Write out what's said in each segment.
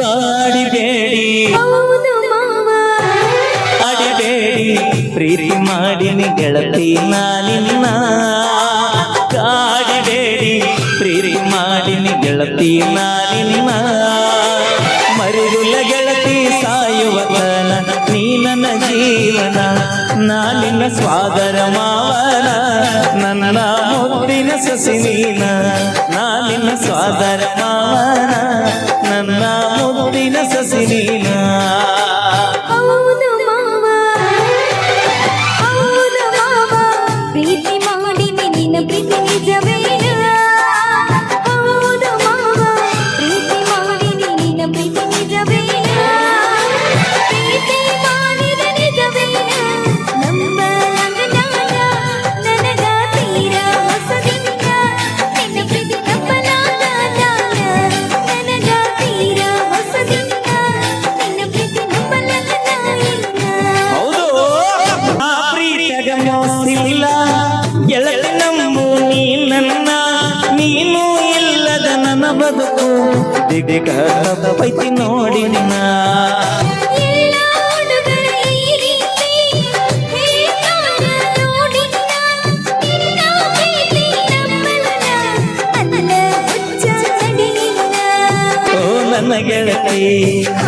ಕಾಡಿಬೇಡಿ ಅಡಿಬೇಡಿ ಪ್ರೀತಿ ಮಾಡಿನಿ ಗೆಳತಿ ನಾನಿನ್ನ ಕಾಡಿಬೇಡಿ ಪ್ರೀತಿ ಮಾಡಿನಿ ಗೆಳತಿ ನಾನಿನ್ನ ಮರಿರುಲ್ಲ ಗೆಳತಿ ಸಾಯುವ ತನ ನೀ ನನ್ನ ಜೀವನ ನಾನಿನ ಸ್ವಾದರ ಮಾವನ ನನ್ನ ಮುದ್ದಿನ ಸಸಿ ನೀನ ನಾನಿನ ಸ್ವಾದರ ಮಾವನ ದಿಗ ತಪ್ಪೈತಿ ನೋಡಿ ನಿನ್ನ. ಎಲ್ಲ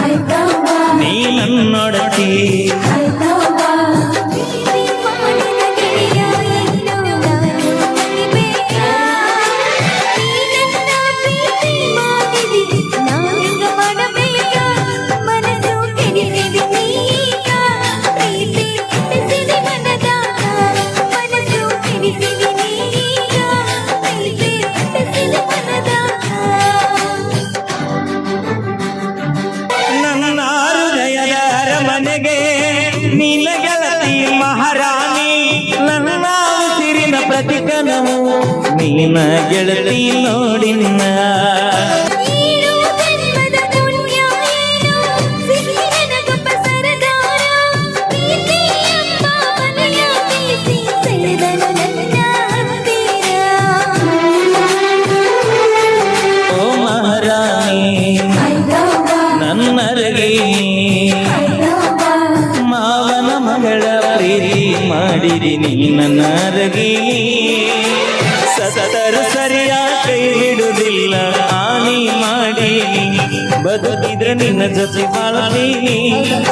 ಬದುಕಿದ್ರ ನಿನ್ನ ಜೊತೆ ಬಾಳ್ತೀನಿ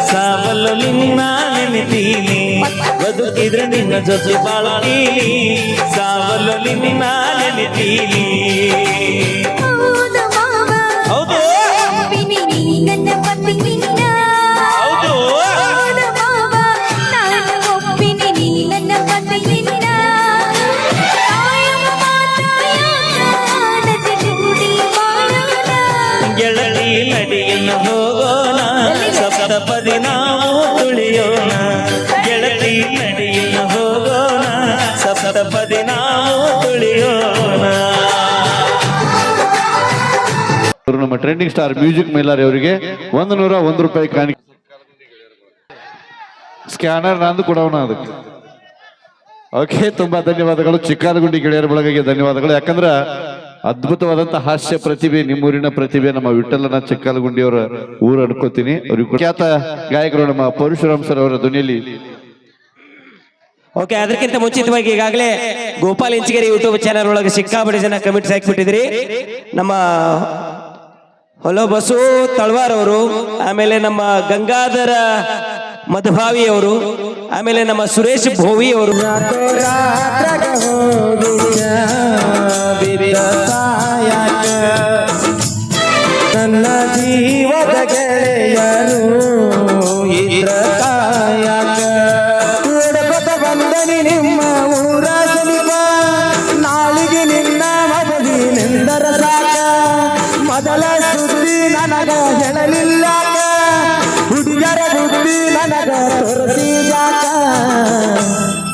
ಸಾವಲು ನಿನ್ನ ನೆನೆತೀನಿ ಬದುಕಿದ್ರ ನಿನ್ನ ಜೊತೆ ಬಾಳ್ತೀನಿ ಸಾವಲು ನಿನ್ನ ನೆನೆತೀನಿ ಸಪ್ತಪದಿ ನಾವು ಗೆಳತಿ ನಡಿಯನ್ನು ಹೋಗೋಣ. ಸಪ್ತಪದಿ ನಾವು ತುಳಿಯೋಣ ನಮ್ಮ ಟ್ರೆಂಡಿಂಗ್ ಸ್ಟಾರ್ ಮ್ಯೂಸಿಕ್ ಮೈಲಾರಿ ಅವರಿಗೆ ಒಂದು ನೂರ ಒಂದು ರೂಪಾಯಿ ಕಾಣಿಕೆ ಸ್ಕ್ಯಾನರ್ ನಂದು ಕೊಡೋಣ ಅದಕ್ಕೆ. ಓಕೆ ತುಂಬಾ ಧನ್ಯವಾದಗಳು. ಚಿಕ್ಕಾಲಗುಂಡಿ ಗೆಳೆಯರ ಬಳಗಕ್ಕೆ ಧನ್ಯವಾದಗಳು. ಯಾಕಂದ್ರೆ ಅದ್ಭುತವಾದಂತ ಹಾಸ್ಯ ಪ್ರತಿಭೆ, ನಿಮ್ಮೂರಿನ ಪ್ರತಿಭೆ, ನಮ್ಮ ವಿಠಲನ ಚಿಕ್ಕಲಗುಂಡಿಯವರ ಊರು ಅನ್ಕೋತೀನಿ. ಅವ್ರಿಗೆ ಖ್ಯಾತ ಗಾಯಕರು ನಮ್ಮ ಪರಶುರಾಮ್ ಸರ್ ಅವರ ಧ್ವನಿಯಲ್ಲಿ. ಓಕೆ, ಅದಕ್ಕಿಂತ ಮುಂಚಿತವಾಗಿ ಈಗಾಗಲೇ ಗೋಪಾಲ್ ಇಂಚಿಗೇರಿ ಯೂಟ್ಯೂಬ್ ಚಾನಲ್ ಒಳಗೆ ಸಿಕ್ಕಾಪಟ್ಟೆ ಜನ ಕಮೆಂಟ್ಸ್ ಹಾಕಿಬಿಟ್ಟಿದ್ರಿ. ನಮ್ಮ ಹೊಲೋ ಬಸು ತಳ್ವಾರ್ ಅವರು, ಆಮೇಲೆ ನಮ್ಮ ಗಂಗಾಧರ ಮಧುಭಾವಿ ಅವರು ಆಮೇಲೆ ನಮ್ಮ ಸುರೇಶ್ ಭೋವಿ ಅವರು ನನ್ನ ಜೀವದ ಗೆಳೆಯರು ನಿಮ್ಮ ಊರ ನಾಳಿಗೆ ಸಾಕ. ಮೊದಲ ಸುದ್ದಿ ನನಗ ಹೇಳಲಿಲ್ಲ. ನನಗ ತೋರಿಸಿದಾಕ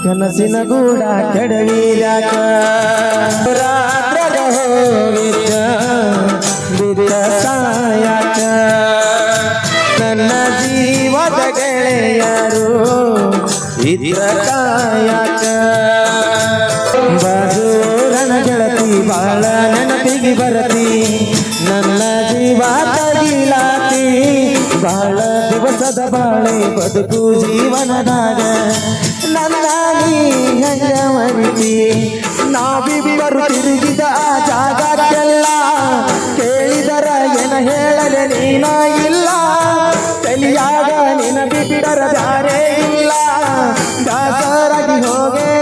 ಕನಸಿನ ಗೂಡ ಕೆಡವಿದಾಕ ರಾತ್ರದ ನನ್ನ ಜೀವದ ಗೆಳೆಯರು ಬಾಳ ನೆನಪಿಗೆ ಬರತಿ. ನನ್ನ ಜೀವ ತಗಿಲಾತಿ. ಬಾಳ ದಿವಸದ ಬಾಳೆ ಬದುಕು ಜೀವನದಾಗ. ನನ್ನ ನೀ ಹೆಂಗ ನಾವಿಬ್ಬರು ತಿರುಗಿದ ಜಾಗಕ್ಕೆಲ್ಲ. ಕೇಳಿದರ ಏನ ಹೇಳಲೆ ನೀನ ಇಲ್ಲ. ತಲಿಯಾಗ ನಿನ ಬಿಡರ ಬ್ಯಾರೆ ಇಲ್ಲ. ದಾಸರಾಗಿ ಹೋಗೇನ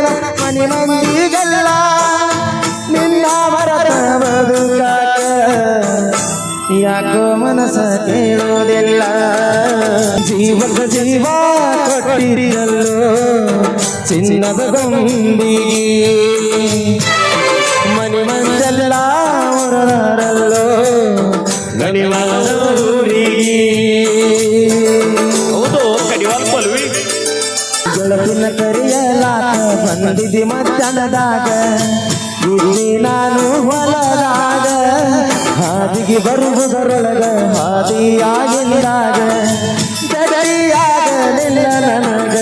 ಮನಸ ಕೇಳೋದಿಲ್ಲ ಜೀವದ ಜೀವ ಕೊಟ್ಟಿರಲ್ಲೋ ಚಿನ್ನದ ಗಂಬಿ. ಮನೆ ಮಂದೆಲ್ಲ ಹೊರಡರಲ್ಲೋ ಹೌದು ಕಡಿವಾಳ ಪಲ್ವಿ ಗೆಳತಿನ ಕರೆಯಲಾಕ ಬಂದಿದ್ದಿ ಮಧ್ಯಾಹ್ನದಾಗ. ಇಲ್ಲಿ ನಾನು ಹೊಲದಾಗ. ಹಾದಿಗೆ ಬರುವುದರೊಳಗ ಹಾದಿಯಾಗಿಂದಾಗ ಗಡಿಯಾಗಲಿಲ್ಲ ನನಗ.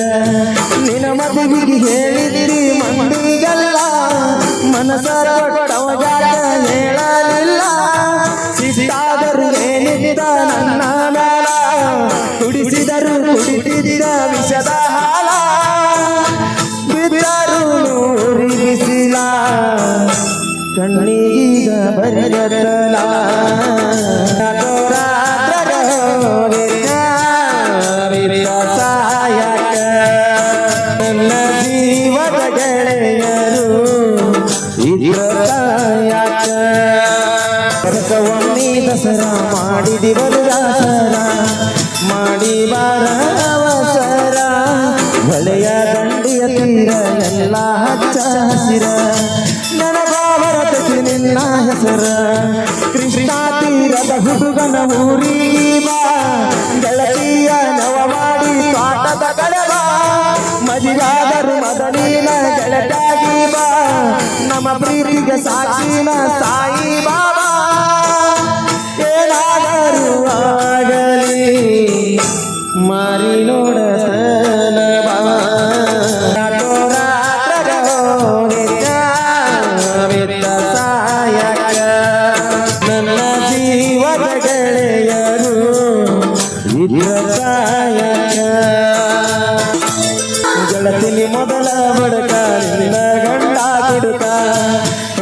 ನಿನ ಮದುವಿಗೆ ಹೇಳಿದಿರಿ ಮಂದಿಗೆಲ್ಲ ಮನಸರ ಹೇಳಲಿಲ್ಲ. ಸಿಟ್ಟಾದರು ಏನಿದ್ದ ನನ್ನ ಮೇಲ, ಕುಡಿಸಿದರು ಕುಡಿದಿರ ವಿಷದ ದಾಸರ ಮಾಡಿ ಬಾರ ಅವಸರ. ಒಳೆಯ ದಂಡಿಯ ತೀರ ಎಲ್ಲ ಹಚ್ಚ ಹಸಿರ. ನನಗಾವರತಿ ನಿನ್ನ ಹೆಸರ. ಕೃಷ್ಣ ತೀರದ ಹುಡುಗನ ಊರಿ ಬಾ. ಗೆಳತಿಯ ನವ ಮಾಡಿ ತೋಟದ ಕಳೆವ ಮದಿಗಾದರು ಮದನೀನ ಗೆಳತಾಗಿ ಬಾ. ನಮ್ಮ ಪ್ರೀತಿಗೆ ಸಾಕ್ಷಿನ ಸಾಯಿ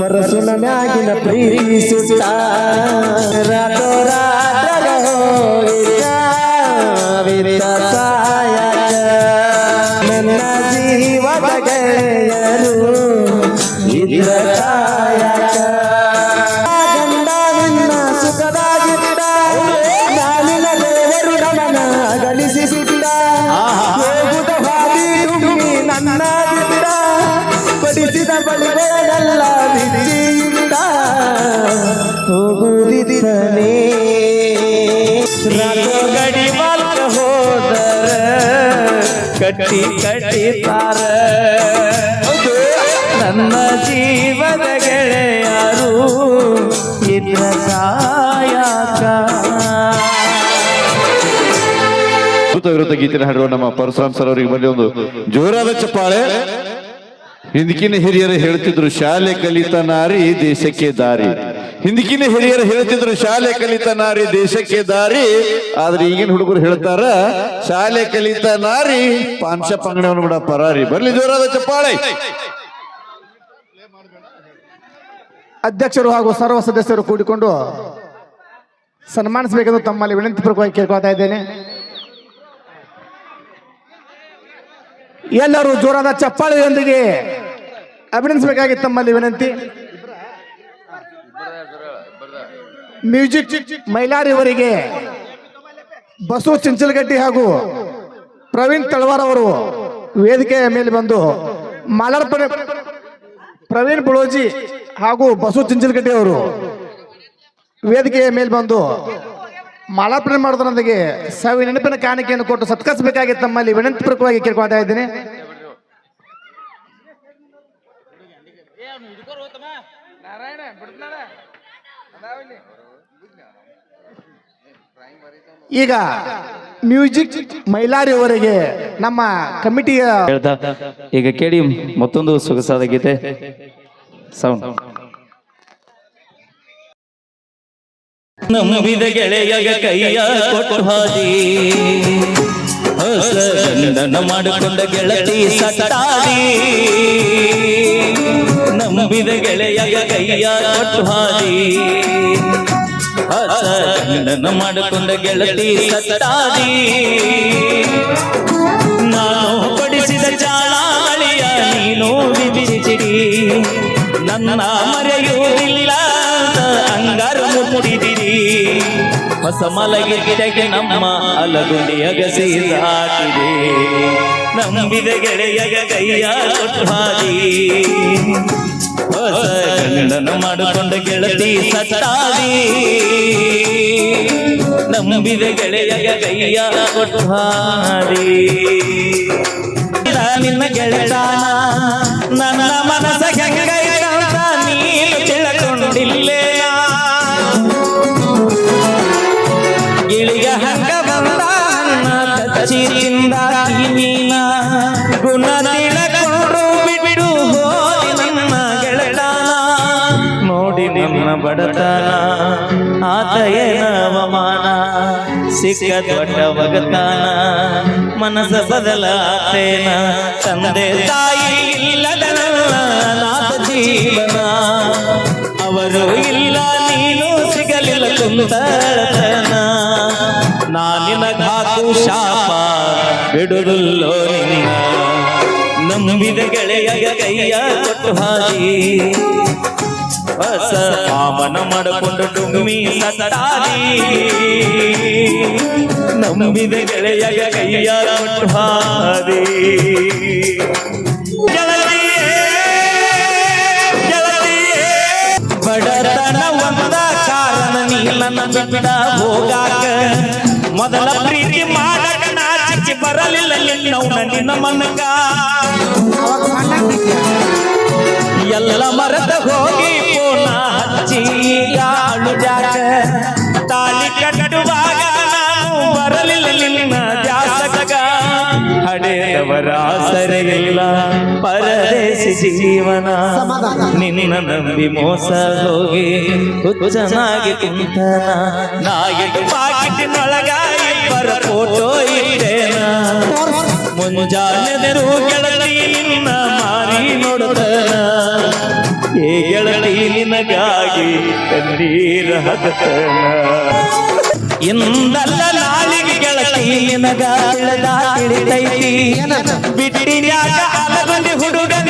ಪರಸುನ ಮ್ಯಾಗಿನ ಪ್ರೀತಿ ಸುಟ್ಟ ರಾತೋ ರಾತ್ರ ಸಾಯಕ ನನ್ನ ಜೀವದ ಗೆಳೆಯರು ಇದ್ರ ಕಾಯಕ ಗಂಡ ನಿನ್ನ ನಾನಿನ ದೇವರು ನಮನ ಅಗಲಿಸಿ ಹೋಗುದಿದ್ದನೇ ಗಡಿ ಮಾಲ್ಕ ಹೋದರ, ಕಟ್ಟಿ ಕಟ್ಟಿತಾರ ನನ್ನ ಜೀವದ ಗೆಳೆಯರು ಇದ್ರ ಸಾಯಕ ವಿರುದ್ಧ ಗೀತೆನ ಹಾಡುವ ನಮ್ಮ ಪರಶುರಾಮ್ ಸರ್ ಅವರಿಗೆ ಬನ್ನಿ ಒಂದು ಜೋರಾದ ಚಪ್ಪಾಳೆ. ಹಿಂದಕಿನ ಹಿರಿಯರು ಹೇಳ್ತಿದ್ರು, ಶಾಲೆ ಕಲಿತ ನಾರಿ, ದೇಶಕ್ಕೆ ದಾರಿ. ಹಿಂದಕಿನ ಹಿರಿಯರು ಹೇಳ್ತಿದ್ರು, ಶಾಲೆ ಕಲಿತ ನಾರಿ ದೇಶಕ್ಕೆ ದಾರಿ. ಆದ್ರೆ ಈಗಿನ ಹುಡುಗರು ಹೇಳ್ತಾರ, ಶಾಲೆ ಕಲಿತ ನಾರಿ ಪಾಂಶ ಪಂಗಡವನ್ನು ಕೂಡ ಪರಾರಿ. ಬರ್ಲಿ ಜೋರಾದ ಚಪ್ಪಾಳೆ. ಅಧ್ಯಕ್ಷರು ಹಾಗೂ ಸರ್ವ ಸದಸ್ಯರು ಕೂಡಿಕೊಂಡು ಸನ್ಮಾನಿಸಬೇಕೆಂದು ತಮ್ಮಲ್ಲಿ ವಿನಂತಿ ಪೂರ್ವಕವಾಗಿ ಕೇಳ್ಕೊಳ್ತಾ ಇದ್ದೇನೆ. ಎಲ್ಲರೂ ಜೋರಾದ ಚಪ್ಪಾಳೆಯೊಂದಿಗೆ ಅಭಿನಂದಿಸಬೇಕಾಗಿ ತಮ್ಮಲ್ಲಿ ವಿನಂತಿ. ಮ್ಯೂಸಿಕ್ ಮೈಲಾರಿಯವರಿಗೆ ಬಸು ಚಿಂಚಲಗಡ್ಡಿ ಹಾಗೂ ಪ್ರವೀಣ್ ತಳವಾರ್ ಅವರು ವೇದಿಕೆಯ ಮೇಲೆ ಬಂದು ಮಾಲಾರ್ಪಣೆ ಪ್ರವೀಣ್ ಬುಳೋಜಿ ಹಾಗೂ ಬಸು ಚಿಂಚಲಗಡ್ಡಿ ಅವರು ವೇದಿಕೆಯ ಮೇಲೆ ಬಂದು ಮಾಲಾರ್ಪಣೆ ಮಾಡೋದ್ರೊಂದಿಗೆ ಸವಿ ನೆನಪಿನ ಕಾಣಿಕೆಯನ್ನು ಕೊಟ್ಟು ಸತ್ಕರಿಸಬೇಕಾಗಿ ತಮ್ಮಲ್ಲಿ ವಿನಂತಿಪೂರ್ವಕವಾಗಿ ಕೇಳ್ಕೊಳ್ತಾ ಇದ್ದೀನಿ. ಈಗ ಮ್ಯೂಸಿಕ್ ಮೈಲಾರಿಯವರಿಗೆ ನಮ್ಮ ಕಮಿಟಿಯ ಹೇಳ್ತಾ ಈಗ ಕೇಳಿ ಮತ್ತೊಂದು ಸೊಗಸಾದ ಗೀತೆ. ಸೌಂಡ್ ನಂಬಿದ ಗೆಳೆಯ ಕೈಯ ಕೊಟ್ಟು ಹಾದಿ. ಹೊಸನ ಮಾಡಿಕೊಂಡ ಗೆಳತಿ ಸಟ್ಟಾಡಿ ನಂಬಿದ ಗೆಳೆಯ ಕೈಯ ಕೊಟ್ಟು ಹಾದಿ. ಗಂಡನ ಮಾಡಿಕೊಂಡ ಗೆಳತಿ ಸಟ್ಟಾಡಿ ನಾನು ಪಡಿಸಿದ ಚಾಳ ಬಳಿಯ ನೀನು ಬಿಡಿಸಿರಿ ನನ್ನ ಮರೆಯೂ ಇಲ್ಲ ಅಂಗಾರು ಮುಡಿದಿರಿ ಹೊಸ ಮಲಗಿ ಗಿಡಗೆ ನಮ್ಮ ಅಲಗುಂಡಿ ಅಗಸಿ ಸಾಕಿದೆ ನಂಬಿದ ಗೆಳೆಯಗ ಕೈಯ ಕೊಟ್ಟು ಹಾದಿ ಹೊಸ ಗಂಡನ ಮಾಡಿಕೊಂಡ ಗೆಳತಿ ಸತ್ತಾದಿ ನಂಬಿದ ಗೆಳೆಯ ಕೈಯ ಕೊಟ್ಟು ನಿನ್ನ ಗೆಳೆಯ ನನ್ನ ಮನಸ ಗಂಗೈತಂತ ಬಡತನ ಏನ ಅವಮಾನ ಸಿಕ್ಕ ದೊಡ್ಡ ಮನಸ ಮನಸ್ಸ ಬದಲಾತೇನ ತಂದೆ ತಾಯಿ ಇಲ್ಲದ ಜೀವನ. ಅವರು ಇಲ್ಲ, ನೀನು ಸಿಗಲಿಲ್ಲ ಕುಂತಳತನ. ನಾನಿನ ಘಾತು ಶಾಪ ಬಿಡುದಲ್ಲೋ ನಿನ್ನ. ನಂಬಿದ ಗೆಳೆಯ ಕೈಯ ಕೊಟ್ಟು ಹಾದಿ ಪಾವನ ಮಾಡಿಕೊಂಡು ಡುಮ್ಮಿ ಸತ್ತಾಡಿ ನಂಬಿದ ಗೆಳೆಯ ಕೈಯ ಹಾರಿ ಹೋಗಾಕ. ಮೊದಲ ಪ್ರೀತಿ ಮಾಡಕ ಬರಲಿಲ್ಲ ಮನಕ. ಎಲ್ಲ ಮರದ ಹೋಗಿ ಜೀವನ. ನಿನ್ನ ನಂಬಿ ಮೋಸ ಹೋಗಿ ಹುಚ್ಚನಾಗಿ ಕುಂತನ. ನಾಗಿಟ್ಟು ಪಾಕಿಟಿನೊಳಗ ಇಬ್ಬರ ಫೋಟೋ ಇಟ್ಟೇನ. ಮುಂಜಾನೆದರು ಗೆಳತಿ ನಿನ್ನ ಮಾರಿ ನೋಡುತ್ತನ ಏ ಗೆಳತಿ ನಿನಗಾಗಿ ಕಣ್ಣೀರ ಹತ್ತನ ಇಂದಲ್ಲ ನಾಳಿಗೆ ಗೆಳತಿ ನಿನಗ ಬಿಟ್ಟಿ ಬಿಟ್ಟಿನ್ಯಾಗ ಅಲಗೊಂಡಿ ಹುಡುಗನ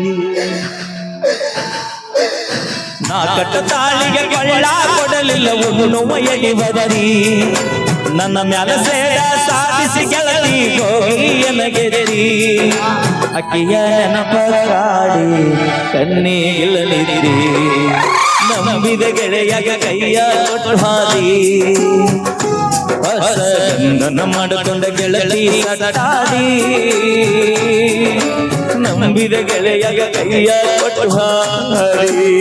ನಾ ಕಟ್ಟ ತಾಳಿಗೆ ಕೊಳ್ಳ ಕೊಡಲಿಲ್ಲ ಉಣ್ಣುವ ಬದರಿ ನನ್ನ ಮ್ಯಾಲ ಸೇಡ ಸಾಧಿಸಿ ಗೆಳತಿ ಹೋಗಿ ಎನಗೆದರಿ. ಅಕ್ಕಿಯ ನೆನಪ ಕಣ್ಣೀಲಿರಿ ನಂಬಿದ ಗೆಳೆಯಗ ಕೈಯ ಹಾದಿ. ಹೊಸ ಮಾಡಿಕೊಂಡ ಗೆಳತಿ ಸಟಾಡಿ ನಂಬಿದ ಗೆಳೆಯ ಕೈಯ ಕೊಟ್ಟು ಹಾದಿ